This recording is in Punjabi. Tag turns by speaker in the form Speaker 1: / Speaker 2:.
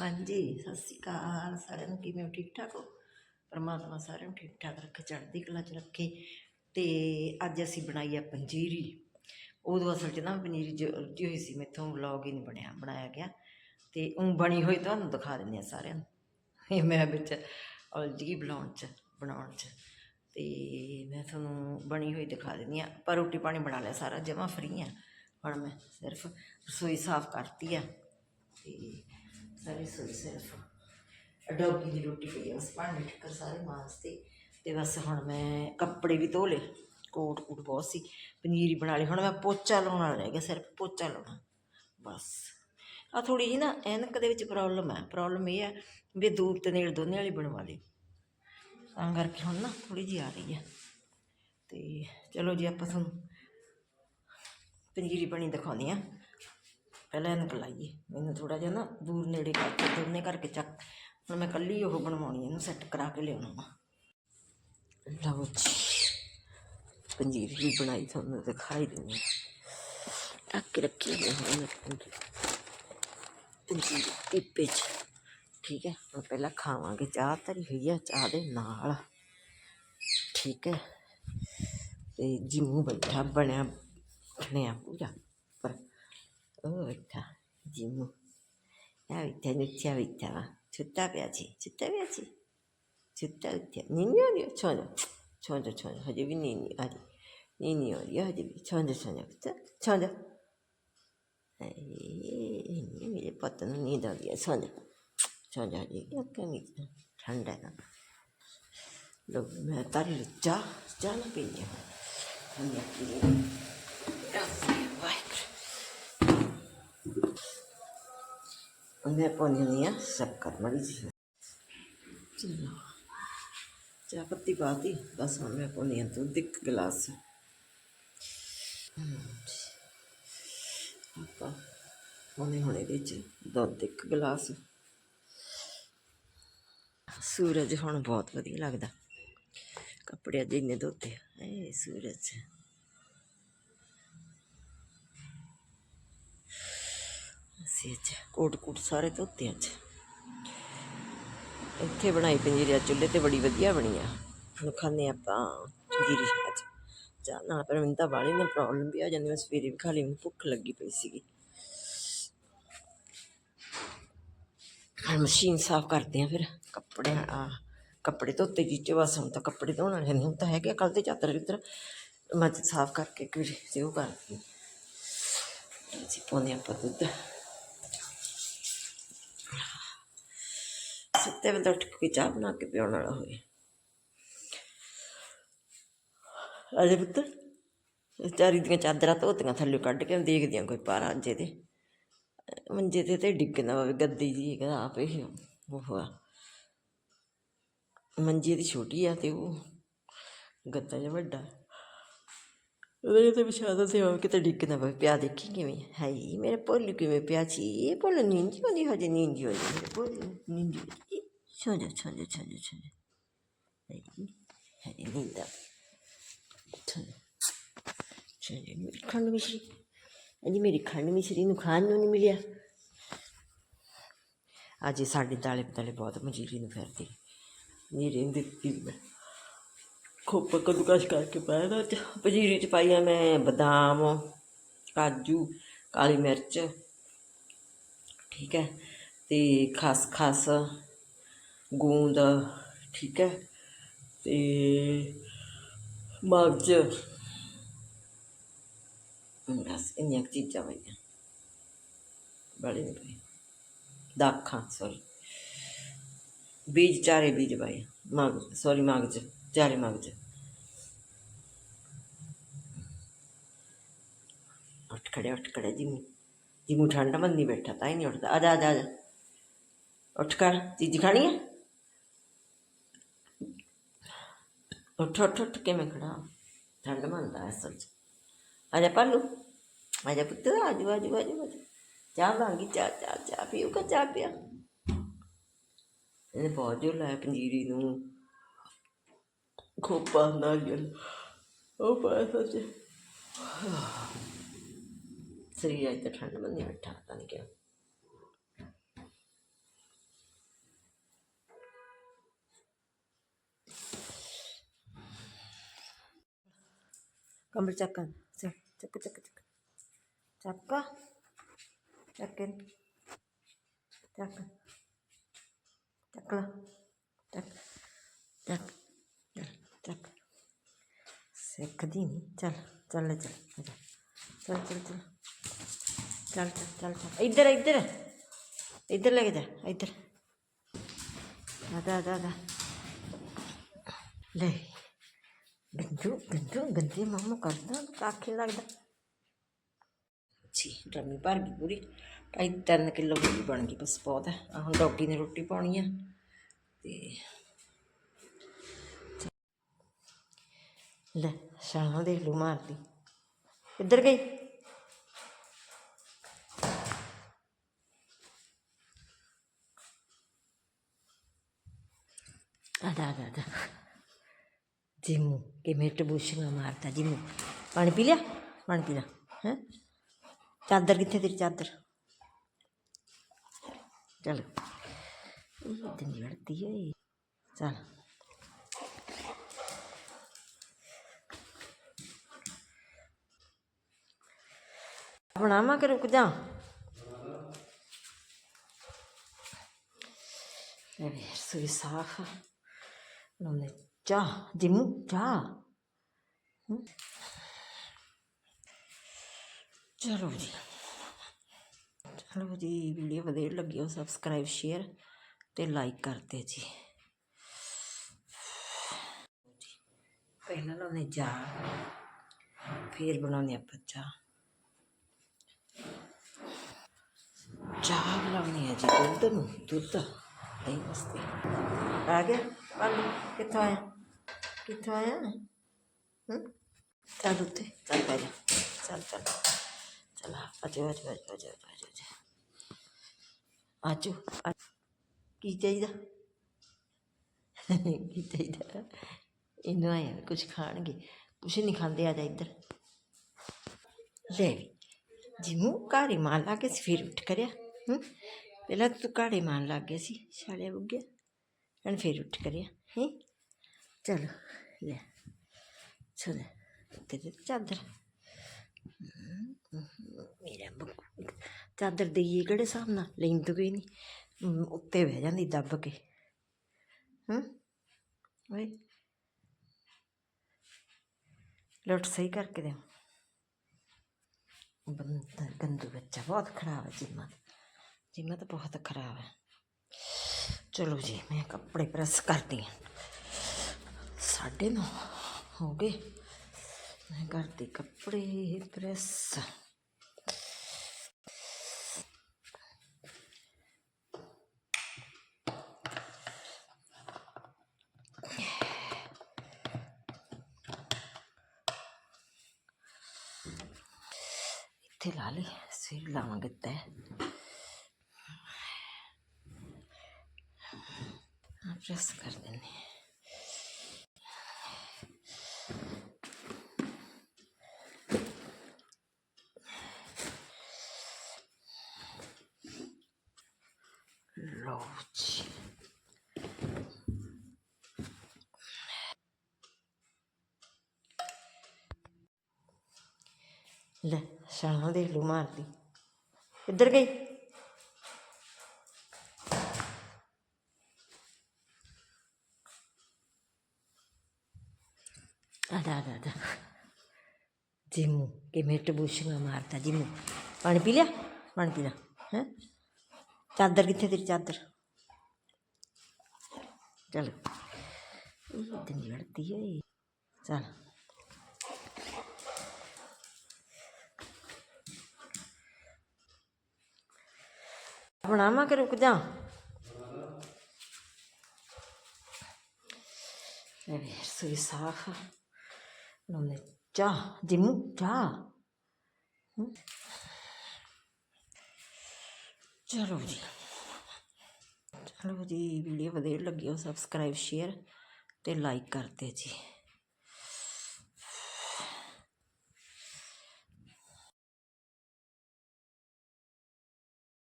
Speaker 1: ਹਾਂਜੀ, ਸਤਿ ਸ਼੍ਰੀ ਅਕਾਲ ਸਾਰਿਆਂ ਨੂੰ। ਕਿਵੇਂ ਹੋ? ਠੀਕ ਠਾਕ ਹੋ? ਪਰਮਾਤਮਾ ਸਾਰਿਆਂ ਨੂੰ ਠੀਕ ਠਾਕ ਰੱਖੇ, ਚੜ੍ਹਦੀ ਕਲਾ 'ਚ ਰੱਖੇ। ਤੇ ਅੱਜ ਅਸੀਂ ਬਣਾਈ ਆ ਪੰਜੀਰੀ। ਉਦੋਂ ਅਸਲ 'ਚ ਨਾ ਪਨੀਰੀ ਜੀ ਹੋਈ ਸੀ, ਮੈਥੋਂ ਵਲੌਗ ਹੀ ਨਹੀਂ ਬਣਿਆ, ਬਣਾਇਆ ਗਿਆ। ਤੇ ਉਹ ਬਣੀ ਹੋਈ ਤੁਹਾਨੂੰ ਦਿਖਾ ਦਿੰਦੇ ਆ ਸਾਰਿਆਂ ਨੂੰ। ਇਹ ਮੈਂ ਵਿੱਚ ਉਲਝੀ ਬਣਾਉਣ 'ਚ ਬਣਾਉਣ 'ਚ। ਤੇ ਮੈਂ ਤੁਹਾਨੂੰ ਬਣੀ ਹੋਈ ਦਿਖਾ ਦਿੰਦੀ ਆ। ਪਰ ਰੋਟੀ ਪਾਣੀ ਬਣਾ ਲਿਆ ਸਾਰਾ, ਜਮਾ ਫਰੀ ਆ। ਹੁਣ ਮੈਂ ਸਿਰਫ ਰਸੋਈ ਸਾਫ਼ ਕਰਤੀ ਆ। ਤੇ ਸਾਰੀ ਰਸੋਈ ਸਿਰਫ। ਡੋਗੀ ਦੀ ਰੋਟੀ ਪਈ ਆ, ਬਸ ਭਾਂਡੇ ਠੱਕਰ ਸਾਰੇ ਮਾਸਤੇ ਤੇ। ਬਸ ਹੁਣ ਮੈਂ ਕੱਪੜੇ ਵੀ ਧੋ ਲਏ, ਕੋਟ ਕੂਟ ਬਹੁਤ ਸੀ। ਪਨੀਰੀ ਬਣਾ ਲਈ, ਹੁਣ ਮੈਂ ਪੋਚਾ ਲਾਉਣ ਵਾਲਾ ਰਹਿ ਗਿਆ ਸਿਰਫ ਪੋਚਾ ਲਾਉਣਾ। ਬਸ। ਆ ਥੋੜੀ ਜਿਹੀ ਨਾ, ਐਨਕ ਦੇ ਵਿੱਚ ਪ੍ਰੋਬਲਮ ਹੈ ਪ੍ਰੋਬਲਮ ਇਹ ਹੈ ਵੀ ਦੂਰ ਤੇ ਨੇੜੇ ਦੋਨੇ ਵਾਲੀ ਬਣਵਾ ਲਈ। ਤਾਂ ਕਰਕੇ ਹੁਣ ਨਾ ਥੋੜੀ ਜਿਹੀ ਆ ਰਹੀ ਹੈ ਤੇ ਚਲੋ ਜੀ, ਆਪਾਂ ਤੁਹਾਨੂੰ ਪੰਜੀਰੀ ਬਣੀ ਦਿਖਾਉਂਦੀ ਆ। ਪਹਿਲਾਂ ਇਹਨੂੰ ਲਾਈਏ ਮੈਨੂੰ ਥੋੜਾ ਜਿਹਾ ਨਾ ਦੂਰ ਨੇੜੇ ਕਰਕੇ ਦੋਨੇ ਕਰਕੇ ਚੱਕ। ਹੁਣ ਮੈਂ ਕੱਲੀ ਉਹ ਬਣਵਾਉਣੀ ਇਹਨੂੰ ਸੈੱਟ ਕਰਾ ਕੇ ਲਿਆਉਣਾ ਵਾ। ਲਓ ਜੀ, ਪੰਜੀਰੀ ਵੀ ਬਣਾਈ ਤੁਹਾਨੂੰ ਦਿਖਾਈ ਦਿੰਦੀ ਹਾਂ। ਕੇ ਰੱਖੀ ਹੋਈ ਹੈ ਮੈਂ ਪੰਜੀਰੀ। ਟਿੱਪੇ 'ਚ। ਠੀਕ ਹੈ, ਹੁਣ ਪਹਿਲਾਂ ਖਾਵਾਂਗੇ। ਚਾਹ ਧਰੀ ਹੋਈ ਹੈ ਚਾਹ ਦੇ ਨਾਲ। ਠੀਕ ਹੈ, ਤੇ ਜਿਮੂ ਬੈਠਾ ਬਣਿਆ ਬਣਿਆ ਪੂਰਾ ਪਰ ਉਹ ਬੈਠਾ ਜਿਮੂ ਆ ਬੈਠਾ ਨੁੱਚਾ ਬੈਠਾ ਵਾ ਸੁੱਤਾ ਪਿਆ ਸੀ ਸੁੱਤਾ ਪਿਆ ਸੀ ਸੁੱਤਾ ਉੱਠਿਆ ਨੀਂਦ ਆ ਰਹੀ ਹੈ ਛੋਂ ਛੋਂ ਛੋਂ ਹਜੇ ਵੀ ਨੀਂਦ ਆ ਰਹੀ ਨੀਂਦ ਨਹੀਂ ਆ ਰਹੀ ਹੈ ਹਜੇ ਵੀ ਛੋਂ ਛੋਂ ਛੋਂ ਛੋਂ ਇਹ ਮੇਰੇ ਪੁੱਤ ਨੂੰ ਨੀਂਦ ਆ ਰਹੀ ਹੈ ਛੋਂ ਛੋਂ ਜਾ ਜੀ ਇਹ ਕਮੀ ਠੰਡਾ ਹੈ ਲੋ ਮੈਂ ਤਾਰੀ ਚਾਹ ਚਾਹ ਨਾ ਪੀਣੀ ਹੈ ਮੈਂ ਪੀ ਮੈਂ ਪਾਣੀ ਨਹੀਂ ਆ ਸ਼ੱਕਰ ਮੜੀ ਜੀ ਚਲੋ, ਚਾਹ ਪੱਤੀ ਪਾਤੀ ਬਸ ਹੁਣ ਮੈਂ ਪਾਣੀ ਆ ਦੁੱਧ ਇੱਕ ਗਲਾਸ। ਆਪਾਂ ਹੁਣੇ ਹੁਣੇ ਇਹਦੇ ਚ ਦੁੱਧ ਇੱਕ ਗਲਾਸ। ਸੂਰਜ ਹੁਣ ਬਹੁਤ ਵਧੀਆ ਲੱਗਦਾ। ਕੱਪੜੇ ਅੱਜ ਇੰਨੇ ਧੋਤੇ ਆ। ਸੂਰਜ। ਅਸੀਂ ਅੱਜ ਕੋਟ ਕੋਟ ਸਾਰੇ ਧੋਤੇ ਅੱਜ ਇੱਥੇ ਬਣਾਈ ਪੰਜੀਰੀ ਚੁੱਲ੍ਹੇ ਤੇ ਬੜੀ ਵਧੀਆ ਬਣੀ ਆ। ਹੁਣ ਖਾਂਦੇ ਆਪਾਂ ਪੰਜੀਰੀ ਅੱਜ। ਚਾਹ ਨਾਲ ਪਰ ਮੈਨੂੰ ਤਾਂ ਬਾਲੀ ਨੇ ਪ੍ਰੋਬਲਮ ਵੀ ਆ ਜਾਂਦੀ, ਮੈਂ ਸਵੇਰੇ ਵੀ ਖਾ ਲਈ, ਮੈਨੂੰ ਭੁੱਖ ਲੱਗੀ ਪਈ ਸੀਗੀ। ਮਸ਼ੀਨ ਸਾਫ਼ ਕਰਦੇ ਆ ਫਿਰ, ਕੱਪੜੇ ਆ ਕੱਪੜੇ ਧੋਤੇ ਜਿੱਚੇ ਬਸ ਹੁਣ ਤਾਂ ਕੱਪੜੇ ਧੋਣ ਵਾਲੇ ਨਹੀਂ ਹੁਣ ਤਾਂ ਹੈਗੇ ਕੱਲ ਤੇ ਚਾਦਰ ਇੱਧਰ ਮੈਂ ਸਾਫ਼ ਕਰਕੇ ਕਿ ਉਹ ਕਰਦੀ ਜੀ ਪਾਉਂਦੇ ਆਪਾਂ ਦੁੱਧ। ਸੁੱਤੇ ਬੰਦਾ ਉੱਠ ਕੇ ਚਾਹ ਬਣਾ ਕੇ ਪਿਉਣ ਵਾਲਾ ਹੋਵੇ। ਅਜੇ ਪੁੱਤਰ ਚਾਰੀ ਦੀਆਂ ਚਾਦਰਾਂ ਧੋਤੀਆਂ ਥੱਲੇ ਕੱਢ ਕੇ ਦੇਖਦੀਆਂ ਕੋਈ ਪਾਰਾ ਅੰਜੇ ਤੇ ਮੰਜੇ ਤੇ ਤੇ ਡਿੱਗਣਾ ਹੋਵੇ ਗੱਦੀ ਜੀ, ਕਹਿੰਦਾ ਆਪੇ ਹੀ ਉਹ ਆ। ਮੰਜੀ ਦੀ ਛੋਟੀ ਆ ਤੇ ਉਹ ਗੱਦਾ ਜਿਹਾ ਵੱਡਾ। ਉਹਦੇ ਤੇ ਵਿਛਾਦਾ ਤੇ ਹੋਵੇ ਕਿਤੇ ਡਿੱਗਣਾ ਪਵੇ, ਪਿਆ ਦੇਖੀ ਕਿਵੇਂ ਹਾਈ ਮੇਰੇ ਭੋਲੂ ਕਿਵੇਂ ਪਿਆ ਸੀ? ਇਹ ਭੋਲੂ ਨੀਂਦ ਹੀ ਹੁੰਦੀ ਹਜੇ ਨੀਂਦ ਹੀ ਹੋਈ ਮੇਰੇ ਭੋਲੂ ਨੀਂਦ ਹੀ ਸੋ ਜਾ ਸੋ ਜਾ ਸੋ ਜਾ ਸੋ ਜਾ। ਹਾਈ ਹਾਈ ਨੀਂਦ ਆ। ਸੋ ਮੇਰੀ ਖੰਡ ਮਿਸ਼ਰੀ। ਅਜੀ ਮੇਰੀ ਖੰਡ ਮਿਸ਼ਰੀ ਨੂੰ ਖਾਣ ਨੂੰ ਨਹੀਂ ਮਿਲਿਆ। ਅੱਜ ਸਾਡੇ ਦਾਲੇ ਪਤਾਲੇ ਬਹੁਤ ਮਜੀਰੀ ਨੂੰ ਫਿਰਦੀ। ਨਹੀਂ ਰਹਿੰਦੀ ਦਿੱਤੀ ਮੈਂ। ਖੋਪਾ ਕਦੂਕਸ਼ ਕਰਕੇ ਪਾਇਆ ਨਾ ਚ ਪਜੀਰੀ ਚ ਪਾਈਆਂ ਮੈਂ ਬਦਾਮ ਕਾਜੂ ਕਾਲੀ ਮਿਰਚ ਠੀਕ ਹੈ ਤੇ ਖਸਖਸ ਗੂੰਦ ਠੀਕ ਹੈ ਤੇ ਮਗਜ ਬਸ ਇੰਨੀਆਂ ਕੁ ਚੀਜ਼ਾਂ ਪਾਈਆਂ ਬੜੀ ਨਹੀਂ ਪਾਈ ਦਾਖਾਂ ਸੌਰੀ ਬੀਜ ਚਾਰੇ ਬੀਜ ਪਾਏ ਮਗ ਸੌਰੀ ਮਗਜ ਚਾਰੇ ਮਗਜ ਉੱਠ ਖੜੇ ਉੱਠ ਖੜੇ ਜੀ ਜੀ ਮੂੰ ਠੰਡ ਮੰਦੀ ਬੈਠਾ ਤਾਂ ਹੀ ਨਹੀਂ ਉੱਠਦਾ। ਆ ਜਾ ਆ ਜਾ ਆ ਜਾ। ਉੱਠ ਕਰ, ਚੀਜ਼ ਖਾਣੀ ਹੈ? ਉੱਠ ਉੱਠ ਉੱਠ ਕੇ ਮੈਂ ਖੜਾ ਠੰਡ ਮੰਦਾ ਅਸਲ ਚ। ਆ ਚਾਹ ਮੰਗੀ ਚਾਹ ਚਾਹ ਚਾਹ ਪੀਊਗਾ ਚਾਹ ਪਿਆ? ਇਹਨੇ ਬਹੁਤ ਜੋ ਲਾਇਆ ਪੰਜੀਰੀ ਨੂੰ। ਖੋਪਾ ਨਾਰੀਅਲ ਉਹ ਪਾਇਆ ਸੱਚ। शरीराची तर ठंड पण नाही वाटतं आता नाही किंवा कमर चक्का चल चक्क चक्क चक्क चक्क चक्कन चक्क चक्कला चक चक चक सिखदी नहीं चल चल चल चल चल चल ਚੱਲ ਚੱਲ ਚੱਲ ਚੱਲ। ਇੱਧਰ ਇੱਧਰ। ਇੱਧਰ। ਲੈ ਕੇ ਜਾ ਇੱਧਰ ਆਦਾ ਆਦਾ ਆਦਾ ਲੈ। ਗੰਜੂ ਗੰਜੂ ਗੰਦੇ ਮਾਮੂ ਕਰਦਾ ਕਾਖੇ ਲੱਗਦਾ। ਜੀ ਡਰਮੀ ਭਰ ਗਈ ਪੂਰੀ। ਢਾਈ ਤਿੰਨ ਕਿਲੋ ਪੂਰੀ ਬਣ ਗਈ ਬਸ ਬਹੁਤ। ਹੈ ਆ ਹੁਣ ਡੌਗੀ ਨੇ ਰੋਟੀ ਪਾਉਣੀ ਆ। ਤੇ ਲੈ ਸ਼ਾਮ ਦੇ ਲੂ ਮਾਰਦੀ। ਇੱਧਰ ਗਈ? आधा आधा അതാ. के मेट बुशंगा मारता जिम्मू पानी पी लिया पानी पी लिया है चादर कितने तेरी चादर चल इतनी बढ़ती है चल बनावा के रुक जा सुई साफ़ है ਜਾ ਚਾਹ ਜਿਮੂ ਚਾਹ ਚਲੋ ਜੀ ਚਲੋ ਜੀ ਵੀਡੀਓ ਵਧੀਆ ਲੱਗੀ ਹੋ ਸਬਸਕ੍ਰਾਈਬ ਸ਼ੇਅਰ ਤੇ ਲਾਈਕ ਕਰਦੇ ਜੀ ਪਹਿਲਾਂ ਲਾਉਂਦੇ ਜਾ ਫਿਰ ਬਣਾਉਂਦੇ ਆਪਾਂ ਚਾਹ ਚਾਹ ਬਣਾਉਣੀ ਹੈ ਜੀ ਦੁੱਧ ਨੂੰ ਦੁੱਧ ਦਹੀਂ ਵਾਸਤੇ ਆ ਗਿਆ ਪਾਲੂ ਕਿੱਥੋਂ ਆਇਆ? ਕਿੱਥੋਂ ਆਇਆ? ਹੂੰ? ਚੱਲ ਉੱਤੇ। ਚੱਲ ਪੈ ਜਾ। ਚੱਲ ਚੱਲ। ਚੱਲ ਆਜੋ ਆਜੋ ਆਜੋ ਆਜੋ ਆਜੋ ਆਜੋ ਆ- ਕੀ ਚਾਹੀਦਾ? ਕੀ ਚਾਹੀਦਾ? ਇਹਨੂੰ ਆਇਆ ਕੁਝ ਖਾਣਗੇ। ਕੁਛ ਨਹੀਂ ਖਾਂਦੇ, ਆ ਜਾ ਇੱਧਰ। ਲੈ ਵੀ, ਜਿਮੂ ਘਾੜੀ ਮਾਰ ਲਾ ਕੇ ਫਿਰ ਉੱਠ ਕਰਿਆ। ਹੂੰ? ਪਹਿਲਾਂ ਤੂੰ ਘਾੜੇ ਮਾਰਨ ਲੱਗ ਗਿਆ ਸੀ, ਛਾਲਿਆ ਬੁੱਗਿਆ। ਹੁਣ ਫਿਰ ਉੱਠ ਕਰਿਆ, ਹੈ? ਚਲੋ, ਲੈ। ਚਲ ਤੇਰੇ ਚਾਦਰ। ਮੇਰਾ ਬੱਕੂ, ਚਾਦਰ ਦੇਈਏ ਕਿਹੜੇ ਹਿਸਾਬ ਨਾਲ? ਲੈਂਦੇ ਕੋਈ ਨਹੀਂ। ਉੱਤੇ ਬਹਿ ਜਾਂਦੀ, ਦੱਬ ਕੇ। ਹੂੰ ਓਏ। ਲੁੱਟ ਸਹੀ ਕਰਕੇ ਦੇ ਬੰਦਾ, ਗੰਦੂ ਬੱਚਾ ਬਹੁਤ ਖਰਾਬ ਹੈ, ਜਿੰਮਾ ਜਿੰਮਾ ਤਾਂ ਬਹੁਤ ਖਰਾਬ ਹੈ। चलो जी, मैं कपड़े प्रेस करती हूँ। साढ़े नौ हो गए। मैं करती कपड़े प्रेस। इतने ला ली सिर लावे तय yapacağız kardeşim. Roach. ले शरणा देख लू मार दी അതാ അതാ അതാ ജിമ്മു కిమెట్ బూషంగా మారుతా జిమ్ము పణిపిలే है चादर कितने तेरी चादर चलो इतनी लड़ती है चल बनावा के रुक जा रसोई साफ़ 너네 자, 님 자. 응? ਚਲੋ ਜੀ ਚਲੋ ਜੀ ਵੀਡੀਓ ਵਧੀਆ ਲੱਗੀ ਹੋ ਸਬਸਕ੍ਰਾਈਬ ਸ਼ੇਅਰ ਤੇ ਲਾਈਕ ਕਰਦੇ ਜੀ